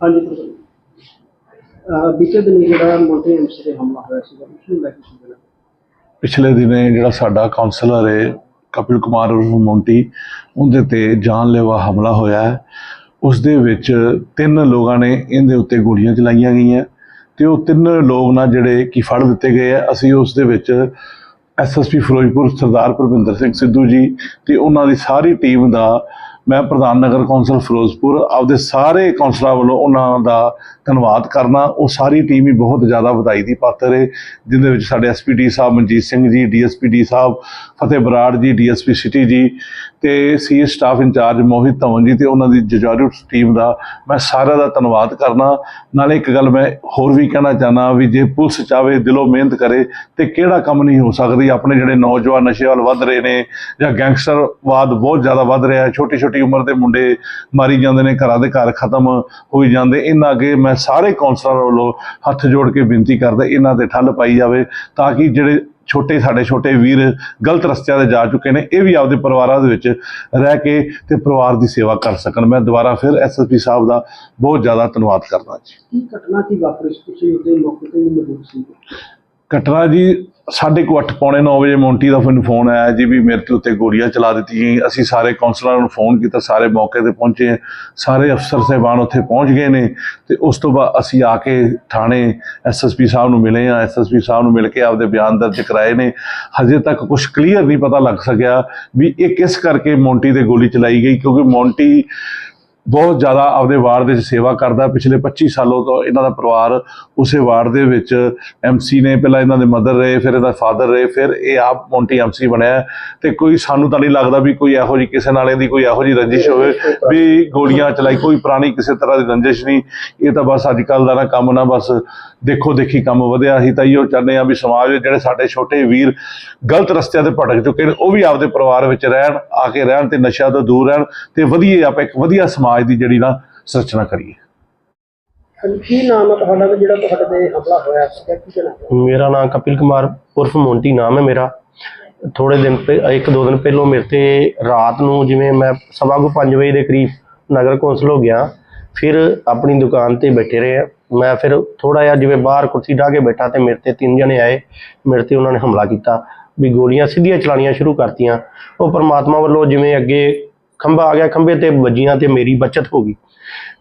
ਹਾਂਜੀ ਅਹ ਬੀਤੇ ਦਿਨ ਜਿਹੜਾ ਮੋਟੇ ਐਮਸੀ ਤੇ ਹਮਲਾ ਹੋਇਆ ਸੀਗਾ, ਉਸ ਨੂੰ ਲੈ ਕੇ ਕੀ ਕਹਿਣਾ? ਪਿਛਲੇ ਦਿਨੇ ਜਿਹੜਾ ਸਾਡਾ ਕਾਉਂਸਲਰ ਹੈ, ਕਪਿਲ ਕੁਮਾਰ ਉਰਫ ਮੋਂਟੀ, ਉਹਦੇ ਤੇ ਜਾਨਲੇਵਾ ਹਮਲਾ ਹੋਇਆ ਹੈ। ਉਸ ਦੇ ਵਿੱਚ ਤਿੰਨ ਲੋਕਾਂ ਨੇ ਇਹਦੇ ਉੱਤੇ ਗੋਲੀਆਂ ਚਲਾਈਆਂ ਗਈਆਂ। ਤੇ ਉਹ ਤਿੰਨ ਲੋਕ ਨਾ ਜਿਹੜੇ ਕਿ ਫੜ ਦਿੱਤੇ ਗਏ ਆ। ਅਸੀਂ ਉਸ ਦੇ ਵਿੱਚ ਐਸਐਸਪੀ ਫਿਰੋਜ਼ਪੁਰ ਸਰਦਾਰ ਪ੍ਰਵਿੰਦਰ ਸਿੰਘ ਸਿੱਧੂ ਜੀ ਤੇ ਉਹਨਾਂ ਦੀ ਸਾਰੀ ਟੀਮ ਦਾ ਮੈਂ ਪ੍ਰਧਾਨ ਨਗਰ ਕੌਂਸਲ ਫਿਰੋਜ਼ਪੁਰ, ਆਪਦੇ ਸਾਰੇ ਕੌਂਸਲਰਾਂ ਵੱਲੋਂ ਉਹਨਾਂ ਦਾ ਧੰਨਵਾਦ ਕਰਨਾ। ਉਹ ਸਾਰੀ ਟੀਮ ਹੀ ਬਹੁਤ ਜ਼ਿਆਦਾ ਵਧਾਈ ਦੀ ਪਾਤਰ ਹੈ ਜਿਨ੍ਹਾਂ ਵਿੱਚ ਸਾਡੇ ਐਸਪੀਡੀ ਸਾਹਿਬ ਮਨਜੀਤ ਸਿੰਘ ਜੀ ਡੀਐਸਪੀਡੀ ਸਾਹਿਬ, ਫਤਿਹ ਬਰਾੜ ਜੀ ਡੀਐਸਪੀ ਸਿਟੀ ਜੀ ਤੇ C staff incharge Mohit Dhawan ji ਤੇ ਉਹਨਾਂ ਦੀ ਜਜਾਰੂ ਟੀਮ ਦਾ ਮੈਂ ਸਾਰਿਆਂ ਦਾ ਧੰਨਵਾਦ ਕਰਨਾ। ਨਾਲੇ ਇੱਕ ਗੱਲ ਮੈਂ ਹੋਰ ਵੀ ਕਹਿਣਾ ਚਾਹਨਾ ਵੀ ਜੇ ਪੁਲਿਸ ਚਾਵੇ, ਦਿਲੋਂ ਮਿਹਨਤ ਕਰੇ ਤੇ ਕਿਹੜਾ ਕੰਮ ਨਹੀਂ ਹੋ ਸਕਦੀ। ਆਪਣੇ ਜਿਹੜੇ ਨੌਜਵਾਨ ਨਸ਼ੇ ਵੱਲ ਵੱਧ ਰਹੇ ਨੇ ਜਾਂ ਗੈਂਗਸਟਰਵਾਦ ਬਹੁਤ ਜ਼ਿਆਦਾ ਵੱਧ ਰਿਹਾ ਹੈ ਛੋਟੀ ਛੋਟੀ ਉਮਰ ਦੇ ਮੁੰਡੇ ਮਾਰੀ ਜਾਂਦੇ ਨੇ, ਘਰਾਂ ਦੇ ਘਰ ਖਤਮ ਹੋਈ ਜਾਂਦੇ ਇਹਨਾਂ ਅੱਗੇ ਮੈਂ ਸਾਰੇ ਕੌਂਸਲਰਾਂ ਵੱਲੋਂ ਹੱਥ ਜੋੜ ਕੇ ਬੇਨਤੀ ਕਰਦਾ ਇਹਨਾਂ ਤੇ ਠੱਲ ਪਾਈ ਜਾਵੇ ਤਾਂ ਕਿ ਜਿਹੜੇ ਛੋਟੇ ਸਾਡੇ ਛੋਟੇ ਵੀਰ ਗਲਤ ਰਸਤਿਆਂ ਤੇ ਜਾ ਚੁੱਕੇ ਨੇ, ਇਹ ਵੀ ਆਪਦੇ ਪਰਿਵਾਰਾਂ ਦੇ ਵਿੱਚ ਰਹਿ ਕੇ ਤੇ ਪਰਿਵਾਰ ਦੀ ਸੇਵਾ ਕਰ ਸਕਣ। ਮੈਂ ਦੁਬਾਰਾ ਫਿਰ ਐਸਐਸਪੀ ਸਾਹਿਬ ਦਾ ਬਹੁਤ ਜ਼ਿਆਦਾ ਧੰਨਵਾਦ ਕਰਦਾ ਜੀ। ਕੀ ਘਟਨਾ ਕੀ ਵਾਪਰੀ ਤੁਸੀਂ ਉਹਦੇ ਮੌਕੇ ਤੇ ਮੌਜੂਦ ਸੀ। ਘਟਨਾ ਜੀ ਸਾਢੇ ਕੁ ਅੱਠ, ਪੌਣੇ 9 ਵਜੇ ਮੌਂਟੀ ਦਾ ਮੈਨੂੰ ਫੋਨ ਆਇਆ ਜੀ ਵੀ ਮੇਰੇ ਤੇ ਉੱਤੇ ਗੋਲੀਆਂ ਚਲਾ ਦਿੱਤੀਆਂ ਗਈ ਅਸੀਂ ਸਾਰੇ ਕਾਉਂਸਲਰਾਂ ਨੂੰ ਫੋਨ ਕੀਤਾ, ਸਾਰੇ ਮੌਕੇ ਤੇ ਪਹੁੰਚੇ। ਸਾਰੇ ਅਫਸਰ ਸਾਹਿਬਾਨ ਉੱਥੇ ਪਹੁੰਚ ਗਏ ਨੇ ਤੇ ਉਸ ਤੋਂ ਬਾਅਦ ਅਸੀਂ ਆ ਕੇ ਥਾਣੇ ਐਸਐਸਪੀ ਸਾਹਿਬ ਨੂੰ ਮਿਲੇ ਆ ਐਸਐਸਪੀ ਸਾਹਿਬ ਨੂੰ ਮਿਲ ਕੇ ਆਪਦੇ ਬਿਆਨ ਦਰਜ ਕਰਾਏ ਨੇ। ਹਜੇ ਤੱਕ ਕੁਝ ਕਲੀਅਰ ਨਹੀਂ ਪਤਾ ਲੱਗ ਸਕਿਆ ਵੀ ਇਹ ਕਿਸ ਕਰਕੇ ਮੌਂਟੀ ਤੇ ਗੋਲੀ ਚਲਾਈ ਗਈ ਕਿਉਂਕਿ ਮੌਂਟੀ ਬਹੁਤ ਜ਼ਿਆਦਾ ਆਪਦੇ ਵਾਰਡ ਦੇ ਵਿੱਚ ਸੇਵਾ ਕਰਦਾ। ਪਿਛਲੇ 25 ਸਾਲੋਂ ਤੋਂ ਇਹਨਾਂ ਦਾ ਪਰਿਵਾਰ ਉਸੇ ਵਾਰਡ ਦੇ ਵਿੱਚ ਐਮਸੀ ਨੇ, ਪਹਿਲਾਂ ਇਹਨਾਂ ਦੇ ਮਦਰ ਰਹੇ, ਫਿਰ ਇਹਦਾ ਫਾਦਰ ਰਹੇ, ਫਿਰ ਇਹ ਆਪ ਮੌਂਟੀ ਐਮਸੀ ਬਣਿਆ। ਤੇ ਕੋਈ ਸਾਨੂੰ ਤਾਂ ਨਹੀਂ ਲੱਗਦਾ ਵੀ ਕੋਈ ਇਹੋ ਜਿਹੀ ਕਿਸੇ ਨਾਲ ਇਹਦੀ ਕੋਈ ਇਹੋ ਜਿਹੀ ਰੰਜਿਸ਼ ਹੋਵੇ, ਵੀ ਗੋਲੀਆਂ ਚਲਾਈ, ਕੋਈ ਪੁਰਾਣੀ ਕਿਸੇ ਤਰ੍ਹਾਂ ਦੀ ਰੰਜਿਸ਼ ਨਹੀਂ। ਇਹ ਤਾਂ ਬਸ ਅੱਜ ਕੱਲ ਦਾ ਨਾ ਕੰਮ ਨਾ, ਬਸ ਦੇਖੋ ਦੇਖੀ ਕੰਮ ਵਧਿਆ। ਅਸੀਂ ਤਾਂ ਇਹੋ ਚਾਹੁੰਦੇ ਆ ਵੀ ਸਮਾਜ ਵਿੱਚ ਜਿਹੜੇ ਸਾਡੇ ਛੋਟੇ ਵੀਰ ਗਲਤ ਰਸਤਿਆਂ ਤੇ ਭਟਕ ਚੁੱਕੇ ਨੇ, ਉਹ ਵੀ ਆਪਦੇ ਪਰਿਵਾਰ ਵਿੱਚ ਰਹਿਣ, ਆ ਕੇ ਰਹਿਣ ਤੇ ਨਸ਼ਿਆਂ ਤੋਂ ਦੂਰ ਰਹਿਣ ਤੇ ਵਧੀਆ ਆਪਾਂ ਇੱਕ ਵਧੀਆ ਸਮਾਜ ਦੀ ਜਿਹੜੀ ਨਾ ਸਿਰਜਣਾ ਕਰੀਏ। ਹਾਂਜੀ ਕੀ ਨਾਮ ਹੈ ਤੁਹਾਡਾ ਤੇ ਜਿਹੜਾ ਤੁਹਾਡੇ ਤੇ ਹਮਲਾ ਹੋਇਆ ਸੀਗਾ ਕੀ ਕਹਿਣਾ ਮੇਰਾ ਨਾਮ ਕਪਿਲ ਕੁਮਾਰ ਉਰਫ ਮੋਂਟੀ ਨਾਮ ਹੈ ਮੇਰਾ। ਥੋੜੇ ਦਿਨ ਪਹਿ- ਇੱਕ ਦੋ ਦਿਨ ਪਹਿਲੋਂ ਮੇਰੇ ਤੇ ਰਾਤ ਨੂੰ ਜਿਵੇਂ ਮੈਂ ਸਵਾ ਕੁ ਪੰਜ ਵਜੇ ਦੇ ਕਰੀਬ ਨਗਰ ਕੌਂਸਲ ਹੋ ਗਿਆ ਫਿਰ ਆਪਣੀ ਦੁਕਾਨ ਤੇ ਬੈਠੇ ਰਹੇ। ਮੈਂ ਫਿਰ ਥੋੜਾ ਜਿਹਾ ਜਿਵੇਂ ਬਾਹਰ ਕੁਰਸੀ ਢਾ ਕੇ ਬੈਠਾ ਤੇ ਮੇਰੇ ਤੇ ਤਿੰਨ ਜਣੇ ਆਏ ਮੇਰੇ ਤੇ ਉਹਨਾਂ ਨੇ ਹਮਲਾ ਕੀਤਾ। ਵੀ ਗੋਲੀਆਂ ਸਿੱਧੀਆਂ ਚਲਾਣੀਆਂ ਸ਼ੁਰੂ ਕਰਤੀਆਂ। ਉਹ ਪਰਮਾਤਮਾ ਵੱਲੋਂ ਜਿਵੇਂ ਅੱਗੇ ਖੰਭਾ ਆ ਗਿਆ, ਖੰਭੇ ਤੇ ਵੱਜੀਆਂ ਤੇ ਮੇਰੀ ਬਚਤ ਹੋ ਗਈ।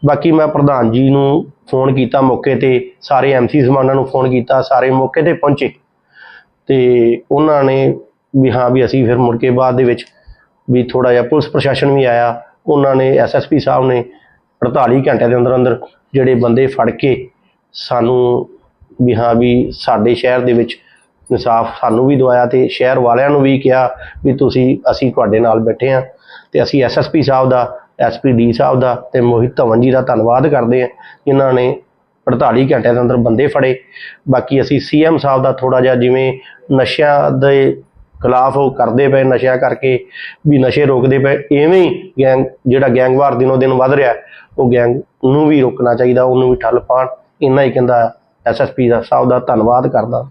ਬਾਕੀ ਮੈਂ ਪ੍ਰਧਾਨ ਜੀ ਨੂੰ ਫੋਨ ਕੀਤਾ ਮੌਕੇ ਤੇ, ਸਾਰੇ ਐਮਸੀ ਸਮਾਨਾਂ ਨੂੰ ਫੋਨ ਕੀਤਾ, ਸਾਰੇ ਮੌਕੇ ਤੇ ਪਹੁੰਚੇ। ਤੇ ਉਹਨਾਂ ਨੇ ਵੀ ਹਾਂ ਵੀ ਅਸੀਂ ਫਿਰ ਮੁੜ ਕੇ ਬਾਅਦ ਦੇ ਵਿੱਚ ਵੀ ਥੋੜਾ ਜਿਹਾ ਪੁਲਿਸ ਪ੍ਰਸ਼ਾਸਨ ਵੀ ਆਇਆ। ਉਹਨਾਂ ਨੇ ਐਸਐਸਪੀ ਸਾਹਿਬ ਨੇ 48 ਘੰਟਿਆਂ ਦੇ ਅੰਦਰ ਅੰਦਰ ਜਿਹੜੇ ਬੰਦੇ ਫੜ ਕੇ ਸਾਨੂੰ ਵੀ ਹਾਂ ਵੀ ਸਾਡੇ ਸ਼ਹਿਰ ਦੇ ਵਿੱਚ ਇਨਸਾਫ ਸਾਨੂੰ ਵੀ ਦਵਾਇਆ ਤੇ ਸ਼ਹਿਰ ਵਾਲਿਆਂ ਨੂੰ ਵੀ ਕਿਹਾ ਵੀ ਤੁਸੀਂ, ਅਸੀਂ ਤੁਹਾਡੇ ਨਾਲ ਬੈਠੇ ਹਾਂ। ਤੇ ਅਸੀਂ ਐਸਐਸਪੀ ਸਾਹਿਬ ਦਾ ਐਸਪੀਡੀ ਸਾਹਿਬ ਦਾ ਤੇ ਮੋਹਿਤ ਧਵਨ ਜੀ ਦਾ ਧੰਨਵਾਦ ਕਰਦੇ ਹਾਂ, ਜਿਨ੍ਹਾਂ ਨੇ 48 ਘੰਟਿਆਂ ਦੇ ਅੰਦਰ ਬੰਦੇ ਫੜੇ। ਬਾਕੀ ਅਸੀਂ ਸੀਐਮ ਸਾਹਿਬ ਦਾ ਥੋੜਾ ਜਿਹਾ ਜਿਵੇਂ ਨਸ਼ਿਆਂ ਦੇ ਖਿਲਾਫ ਉਹ ਕਰਦੇ ਪਏ, ਨਸ਼ਿਆਂ ਕਰਕੇ ਵੀ ਨਸ਼ੇ ਰੋਕਦੇ ਪਏ, ਐਵੇਂ ਹੀ ਗੈਂਗ, ਜਿਹੜਾ ਗੈਂਗਵਾਰ ਦਿਨੋ ਦਿਨ ਵੱਧ ਰਿਹਾ, ਉਹ ਗੈਂਗ ਨੂੰ ਵੀ ਰੋਕਣਾ ਚਾਹੀਦਾ, ਉਹਨੂੰ ਵੀ ਠੱਲ ਪਾਣ ਇੰਨਾ ਹੀ ਕਹਿੰਦਾ ਐਸਐਸਪੀ ਦਾ ਸਾਹਿਬ ਦਾ ਧੰਨਵਾਦ ਕਰਦਾ।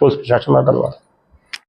ਪੁਲਿਸ ਪ੍ਰਸ਼ਾਸਨ ਦਾ ਧੰਨਵਾਦ।